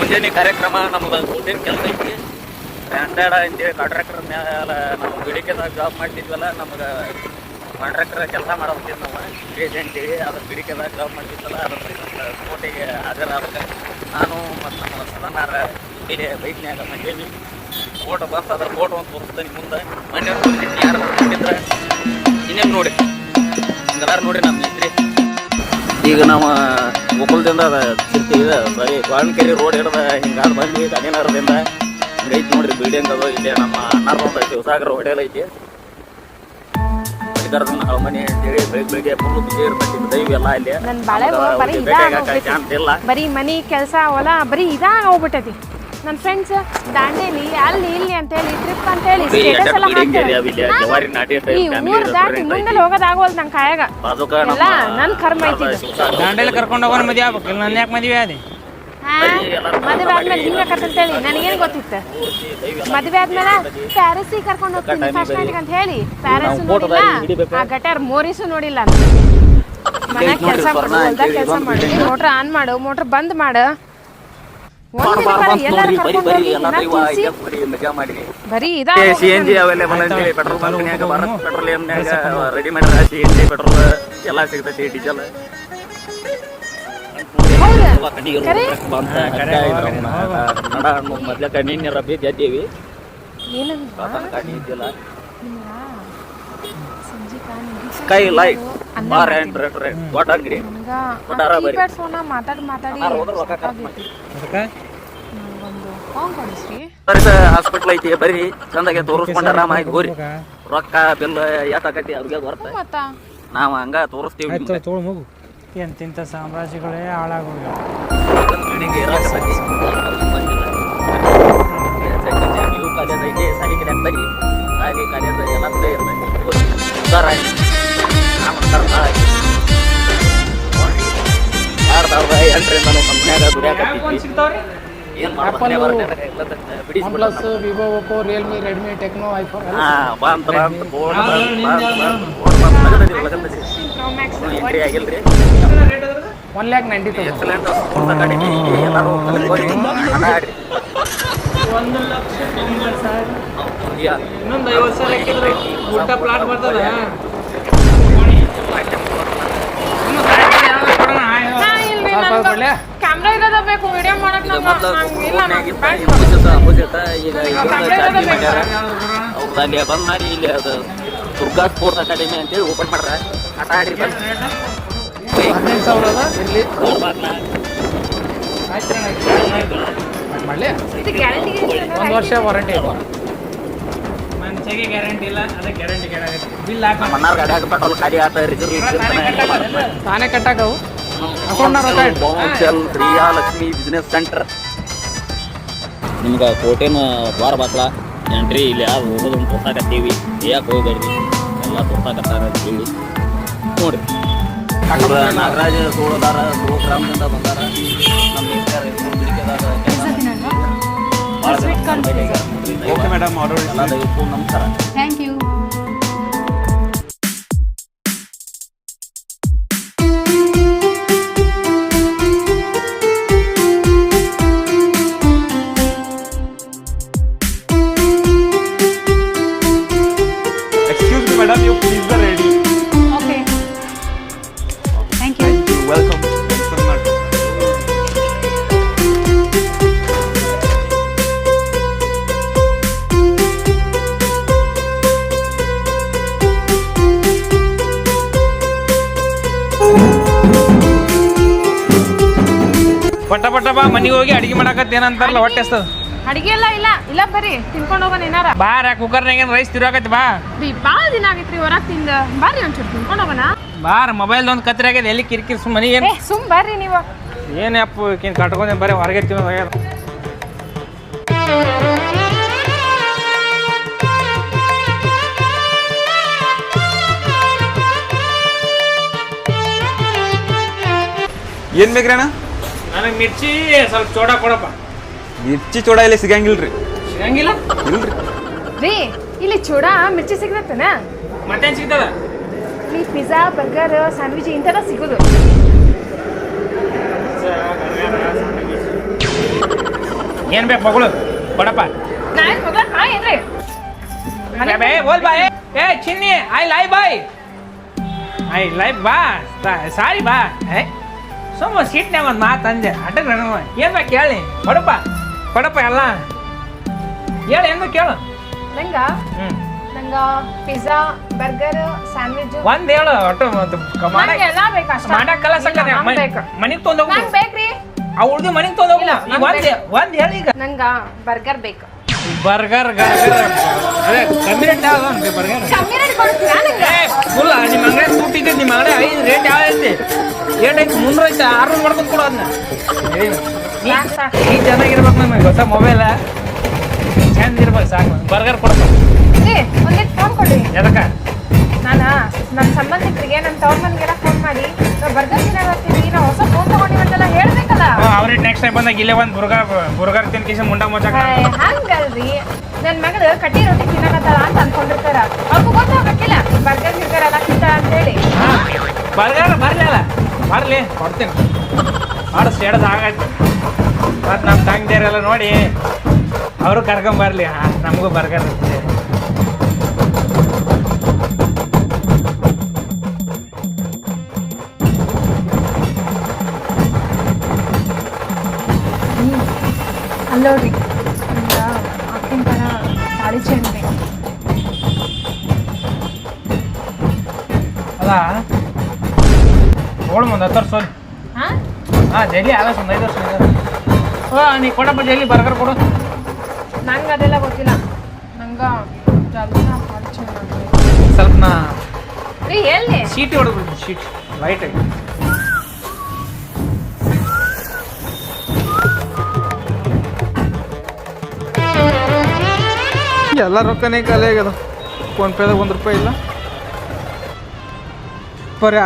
ಮುಂಜಾನೆ ಕಾರ್ಯಕ್ರಮ ನಮ್ದು ಕೂತಿನ ಕೆಲಸ ಐತಿ. ಸ್ಟ್ಯಾಂಡರ್ಡ್ ಅಂತೇಳಿ ಕಾಂಟ್ರಾಕ್ಟರ್ ಮೇಲೆ ನಮ್ಮ ಬಿಡಿಕೆದಾಗ ಜಾಬ್ ಮಾಡ್ತಿದ್ವಲ್ಲ, ನಮ್ಗೆ ಕಾಂಟ್ರಾಕ್ಟರ್ ಕೆಲಸ ಮಾಡಬೇಕಿತ್ತು ನಾವು. ಏಜ್ ಅಂತೇಳಿ ಅದ್ರ ಬಿಡಿಕೆದಾಗ ಜಾಬ್ ಮಾಡ್ತಿದ್ವಲ್ಲ, ಅದ್ರ ಕೋಟೆಗೆ ಹಾಜರಾಗಕ್ಕೆ ನಾನು ಮತ್ತು ನಮ್ಮ ಸದನಾರ ಇಲ್ಲಿ ಬೈಕ್ನ್ಯಾಗ ಮಂಡೇನಿ ಫೋಟೋ ಬಂತು ಅದ್ರ ಫೋಟೋ ಒಂದು ತೋರಿಸ್ತೀನಿ ಮುಂದೆ. ತೋರಿಸಿದ್ನಿ ಯಾರು ನೋಡಿದ್ರೆ ಇನ್ನೇನು ನೋಡಿ? ಎಲ್ಲರೂ ನೋಡಿ ನಮ್ಮ ಮಿಸ್ತ್ರಿ ಈಗ ನಾವು ಗೋಕುಲದಿಂದ ಅದ ಸಿರ್ತೀವಿ ಸಾರಿ ಗೋಳನ್ಕೆರೆ ರೋಡ್ ಹಿಡ್ದ ಹಿಂಗಾದ್ ಬಂದ್ವಿ ಗಾಂಧಿನಗರದಿಂದ ಹಿಂಗೈತಿ ನೋಡ್ರಿ ಬಿಲ್ಡಿಂಗ್ ಅದು ಇಲ್ಲೇ ನಮ್ಮ ಅಣ್ಣಾರ ಒಂದು ಹೊಸಾಗರ ಹೋಟೆಲ್ ಐತಿ. ಕರ್ದನ್ನ ಮನೆ ಅಂತೇಳಿ ಬೆಳಿಗ್ಗೆ ಬೆಳಿಗ್ಗೆ ಫುಲ್ ಬಿಸಿ ಇರ್ತೈತಿ ದೈವ ಎಲ್ಲ ಇಲ್ಲಿ. ನನ್ ಬಾಳೆ ನಮ್ಗೆ ಬರೀ ಇಲ್ಲ. ಬರೀ ಮನಿ ಕೆಲಸ ಹೊಲ ಬರೀ ಇದಾಗ ಹೋಗ್ಬಿಟ್ಟೈತಿ. ನನ್ನ ಫ್ರೆಂಡ್ಸ್ ದಾಂಡೇಲಿ ಅಲ್ಲಿ ಇಲ್ಲಿ ಅಂತ ಹೇಳಿ ಟ್ರಿಪ್ ಅಂತ ಹೇಳಿ ಸ್ಟೇಟಸ್ ಎಲ್ಲ ಹಾಕ್ತಾರೆ ಈ ಊರ್ ದಾಟಿ. ಹೋಗೋದಾಗೋಲ್ ನಂಗೆ ಕಾಯಾಗ. ಎಲ್ಲ ನನ್ ಕರ್ಮ ಐತಿ. ದಾಂಡೇಲಿ ಕರ್ಕೊಂಡು ಹೋಗೋಣ ಮದುವೆ ಆಗ್ಬೇಕು ಇಲ್ಲ ನನ್ನ ಯಾಕೆ ಮದುವೆ ಆದಿ? ಹಾ, ಮದುವೆ ಆದ್ಮೇಲೆ ಹಿಂಗಕ್ಕಂತೇಳಿ ನನಗೇನ್ ಗೊತ್ತಿತ್ತು? ಮದುವೆ ಆದ್ಮೇಲೆ ಪ್ಯಾರಿಸಿಗೆ ಕರ್ಕೊಂಡು ಹೋಗ್ತೀನಿ ಫಸ್ಟ್ ನೈಟ್ ಅಂತ ಹೇಳಿ. ಪ್ಯಾರಿಸ್ ನೋಡಿಲ್ಲ ಆ ಗಟಾರ್ ಮೋರಿಸು ನೋಡಿಲ್ಲ ಮನೆ ಕೆಲಸ ಕೆಲಸ ಮಾಡಿ. ಮೋಟ್ರ್ ಆನ್ ಮಾಡು ಮೋಟ್ರ್ ಬಂದ್ ಮಾಡು. ಬಾರ್ ಇದಾ ಸಿ ಎನ್ ಜಿ ಅವೈಲೇಬಲ್ ಅಂತೇಳಿ ಪೆಟ್ರೋಲ್ ಬಂಕ್ನ್ಯಾಗ ಭಾರತ್ ಪೆಟ್ರೋಲಿಯಂನ್ಯಾಗ ರೆಡಿ ಮಾಡ್ಯಾರ ಸಿ ಎನ್ ಜಿ ಪೆಟ್ರೋಲ್ ಎಲ್ಲ ಸಿಗ್ತೈತಿ ಡೀಸೆಲ್ ಹೌದಾ? ಕರೆ? ಮೊದ್ಲ ಕಣ್ಣಿನ ರಬ್ಬಿ ಜದ್ದೀವಿ sky light bar and red ದೊಡ್ಡ ಅಂಗಡಿ? ನನಗ ಒಟ್ಟಾರ ಬರೀ. ಕೀಪ್ಯಾಡ್ ಫೋನ್ ಮಾತಾಡಿ ಮಾತಾಡಿ ಆರ್ ಹೋದ್ರ ರೊಕ್ಕ ಖರ್ಚ್ ಮಾಡಿ. ಅದಕ್ಕೆ? ಒಂದು ಫೋನ್ ಕೊಡಿಸ್ರಿ. ಹಾಸ್ಪಿಟ್ಲ್ ಐತಿ ಬರಿ ಚಂದಾಗೆ ತೋರಿಸ್ಕೊಂಡ ಆರಾಮ ಆಯ್ತು ಹೋರಿ ರೊಕ್ಕ ಬಿಲ್ ಎಷ್ಟಾಕತಿ ಅವ್ರಿಗೆ ಬರ್ತ. ಮತ್ತ. ನಾವ್ ಹಂಗ ತೋರಿಸ್ತೀವಿ ಆಯ್ತು ತೊಗೊಳು ಮಗು ಎಂತಿಂತ ಸಾಮ್ರಾಜ್ಯಗಳೇ ಹಾಳಾಗೋಗ್ಯಾವ. ಸಾವಿರದ ಕಂಪ್ನ್ಯಾಗ. Plus Vivo Realme Redmi Tecno iPhone board entry ಆಗಿಲ್ರಿ. One lakh ninety excellent ಎಲ್ಲರೂ. ಆಡ್ರಿ ಒಂದು ಲಕ್ಷ ಯಾ. ಇನ್ನೊಂದು ಐವತ್ತು ಸಾವಿರ ಊಟ ಪ್ಲಾಟ್ ಬರ್ತದ? ಕ್ಯಾಮ್ರಾ ಇರೋದ ಬೇಕು ವಿಡಿಯೋ ಮಾಡಕ್ ಇಲ್ಲ ಬಂದ್ ಮಾಡಿ ಇಲ್ಲಿ ಅದು ದುರ್ಗಾ ಸ್ಪೋರ್ಟ್ಸ್ ಅಕಾಡೆಮಿ ಅಂತೇಳಿ ಓಪನ್ ಮಾಡ್ರ ಆಟ ಸಾವಿರ ಅದ? ಮಾಡಲಿ ಒಂದು ವರ್ಷ ವಾರಂಟಿ ಇದೆ ಮನುಷ್ಯಗೆ ಗ್ಯಾರಂಟಿ ಇಲ್ಲ ಅದಕ್ಕೆ ಗ್ಯಾರಂಟಿ ಗ್ಯಾರಂಟಿ ಬಿಲ್ ಹಾಕ ಮಣ್ಣಾರ್ ಗಾಡಿ ಗಾಡ್ಯಾಗ ಪೆಟ್ರೋಲ್ ಖಾಲಿ ಆತ ರಿಸರ್ವ್ ತಾನೇ ಕಟ್ಟಾಕವು? ಪ್ರಿಯಾಲಕ್ಷ್ಮಿ ಬಿಸ್ನೆಸ್ ಸೆಂಟರ್ ನಿಮ್ಗೆ ಕೋಟೆನ ಬಾರ ಬಾಕ್ಲ. ಎಂಟ್ರಿ ಇಲ್ಲಿ ಯಾರು ಹೋಗೋದು ತೋರ್ಸಾಕತ್ತೀವಿ. ಯಾಕೆ ಹೋಗ್ಬೇಡ್ರಿ ಎಲ್ಲ ತೋರ್ಸಾಕತ್ತಾರ ಅಂತೇಳಿ ನೋಡ್ರಿ. ನಾಗರಾಜ ಸೋಳದಾರ ಗ್ರಾಮದಿಂದ ಬಂದಾರ. ನಮ್ಮ ಓಕೆ ಮೇಡಮ್ ಆರ್ಡರ್ ಎಲ್ಲ ನಮಸ್ಕಾರ. Excuse me, madam, your pizza ready. Okay thank you Thank you. Welcome. Thanks so much. ಪಟ ಪಟ ಬಾ ಮನೆಗೆ ಹೋಗಿ ಅಡಿಗೆ ಮಾಡಕತ್ತ ಏನಂತಾರಲ್ಲ ಹೊಟ್ಟೆ ಎಸ್ತದ ಅಡಿಗೆ ಎಲ್ಲ ಇಲ್ಲ. ಇಲ್ಲ ಬರ್ರಿ ತಿನ್ಕೊಂಡು ಹೋಗೋಣ ಏನಾರ. ಬಾರ ಕುಕ್ಕರ್ನಾಗ ರೈಸ್ ತಿರುವಾಕತ್ತಿ ಬಾ. ರೀ ಭಾಳ ದಿನ ಆಗೈತ್ರಿ ಹೊರಗೆ ತಿಂದ. ಬರ್ರಿ ಒಂಚೂರು ತಿನ್ಕೊಂಡು ಹೋಗೋಣ. ಬಾರ ಮೊಬೈಲ್ ಒಂದು ಕತ್ರಿ ಆಗ್ಯದ ಎಲ್ಲಿ ಕಿರಿಕಿರಿ ಸುಮ್ಮನೆ ಏನು? ಏ ಸುಮ್ ಬರ್ರಿ ನೀವು. ಏನು ಅಪ್ಪ ಈಕಿನ ಕಟ್ಕೊಂಡೆ ಬರೀ ಹೊರಗೆ ತಿನ್ನೋದು ಆಗ್ಯದ. ಏನ್ ಬೇಕ್ರಿ ಅಣ್ಣ? ನನಗೆ ಮಿರ್ಚಿ ಸ್ವಲ್ಪ ಚೋಡ ಕೊಡಪ್ಪ. ಮಿರ್ಚಿ ಚೂಡ ಇಲ್ಲಿ ಸಿಗಂಗಿಲ್ರಿ. ಸಿಗಂಗಿಲ್ಲ? ಇಲ್ರಿ. ರೀ ಇಲ್ಲಿ ಚೂಡ ಮಿರ್ಚಿ ಸಿಗ್ತೈತನ ಮತ್ತೇನು ಸಿಗ್ತದ? ಇಲ್ಲಿ ಪಿಜ್ಜಾ ಬರ್ಗರ್ ಸ್ಯಾಂಡ್ವಿಚ್ ಇಂಥದ ಸಿಗೋದು. ಏನ್ ಬೇಕು ಮಗಳು? ಕೊಡಪ್ಪ. ನಾ ಏನ್ ಮಗಳ ಹಾ ಏನ್ರಿ? ಬೇ, ಬೇ, ಹೋಲ್ ಬಾ ಏ. ಚಿನ್ನಿ ಐ ಲೈ ಬಾಯ್. ಐ ಲೈ ಬಾ ಸಾರಿ ಬಾ ಏ. ಸುಮ್ಮ ಸೀಟ್ನ್ಯಾಗ ಒಂದು ಮಾತು ಅಂದೆ ಅಟಕ್ ಏನ್ ಬೇಕು ಹೇಳಿ ಕೊಡಪ್ಪ. ಕೊಡಪ್ಪ ಎಲ್ಲ. ಹೇಳ ಹೆಂಗ ಕೇಳು. ನಂಗ? ಹ್ಮ್. ನಂಗ ಪಿಜ್ಜಾ ಬರ್ಗರ್ ಸ್ಯಾಂಡ್ವಿಚ್. ಒಂದ್ ಹೇಳು ಒಟ್ಟು ಎಲ್ಲಾ ಬೇಕು ಅಷ್ಟ. ಮಾಡಕ್ ಕಲಸಕ್ಕ ಇಲ್ಲ, ನಂಗ್ ಬೇಕು. ಮನಿಗ್ ತೊಂದ್ ಹೋಗು ನಂಗ್ ಬೇಕ್ರಿ? ಆ ಉಳ್ದು ಮನಿಗ್ ತೊಂದ್ ಹೋಗು ಇಲ್ಲ, ಈಗ ನಂಗ್ ಒಂದ್ ಬೇಕು. ಒಂದ್ ಹೇಳಿ ಈಗ. ನಂಗ ಬರ್ಗರ್ ಬೇಕು. ಬರ್ಗರ್ ಗರ್ಗರ್. ಅದೇ ಕಮ್ಮಿ ರೇಟ್ ಯಾವ್ದು ಬರ್ಗರ್? ಕಮ್ಮಿ ರೇಟ್ ಕೊಡ್ತೀರಾ ನಂಗ ಏ ಫುಲ್ ನಿಮ್ಮ ಅಂಗಡಿ ಸೂಟ್ ಇದೆ ನಿಮ್ಮ ಅಂಗಡಿ ಐದು ರೇಟ್ ಯಾವ ಐತಿ? ಏಟೈತಿ ಮುನ್ನೂರ ಐತೆ ಆರ್ನೂರು ಮಾಡ್ಕೊಂಡು ಕೊಡ ಅದನ್ನ. ಈ ಚೆನ್ನಾಗಿರ್ಬೇಕು ನಮಗೆ. ಹೊಸ ಮೊಬೈಲ? ಚಂದ ಇರ್ಬೇಕು ಸಾಕು. ಬರ್ಗರ್ ಒಂದಿಟ್ಟು ಫೋನ್ ಕೊಡ್ರಿ ಎದಕ್ಕ? ನಾನು? ನನ್ನ ಸಂಬಂಧಿಕರಿಗೆ ಫೋನ್ ಮಾಡಿ ನಾವು ಬರ್ಗರ್ ನಾವು ಹೊಸ ಫೋನ್ ತಗೊಂಡಿವಂತೆಲ್ಲ ಹೇಳ್ಬೇಕಲ್ಲ. ಅವ್ರಿಗೆ ನೆಕ್ಸ್ಟ್ ಟೈಮ್ ಬಂದಾಗ ಇಲ್ಲೇ ಒಂದು ಬುರ್ಗರ್ ಬುರ್ಗರ್ ತಿನ್ಕಿಸಿ ಮುಂಡ ಹಂಗಲ್ರಿ. ಕೊಡ್ತೀನಿ. ಮಾಡಿಸ್ ಎಡ್ದು ಆಗೈತೆ ಮತ್ತು ನಮ್ಮ ತಂಗಿಯರೆಲ್ಲ ನೋಡಿ ಅವರು ಕರ್ಕೊಂಬರ್ಲಿ ನಮಗೂ ಬರ್ಗರ್ ಅಲ್ಲೋಡ್ರಿ ಅಕ್ಕಿನ ಥರ ತಾಳಿ ಬೇಕು. ಅಲ್ಲ? ನೋಡು ಒಂದು ಹತ್ತು ವರ್ಷ ಹಾಂ? ಹಾಂ ಜಲ್ದಿ ಆಗ ಒಂದು ಐದು ವರ್ಷ ಹಾಂ ನೀ ಕೊಡಪ್ಪ ಜಲ್ದಿ ಬರ್ಗರ್ ಕೊಡು. ನಂಗೆ ಅದೆಲ್ಲ ಗೊತ್ತಿಲ್ಲ. ನಂಗೆ ಜಲ್ದಿ ಸ್ವಲ್ಪ ನಾ ರೀ ಎಲ್ಲಿ? ಸೀಟಿ ಹೊಡೆದ್ಬಿಡ್ತೀನಿ ಶೀಟ್ ಲೈಟ್ ಆಗಿ. ಎಲ್ಲ ರೊಕ್ಕನೇ ಖಾಲಿ ಆಗ್ಯದ. ಫೋನ್ ಪೇದಾಗ ಒಂದು ರೂಪಾಯಿ ಇಲ್ಲ. ಬರೀ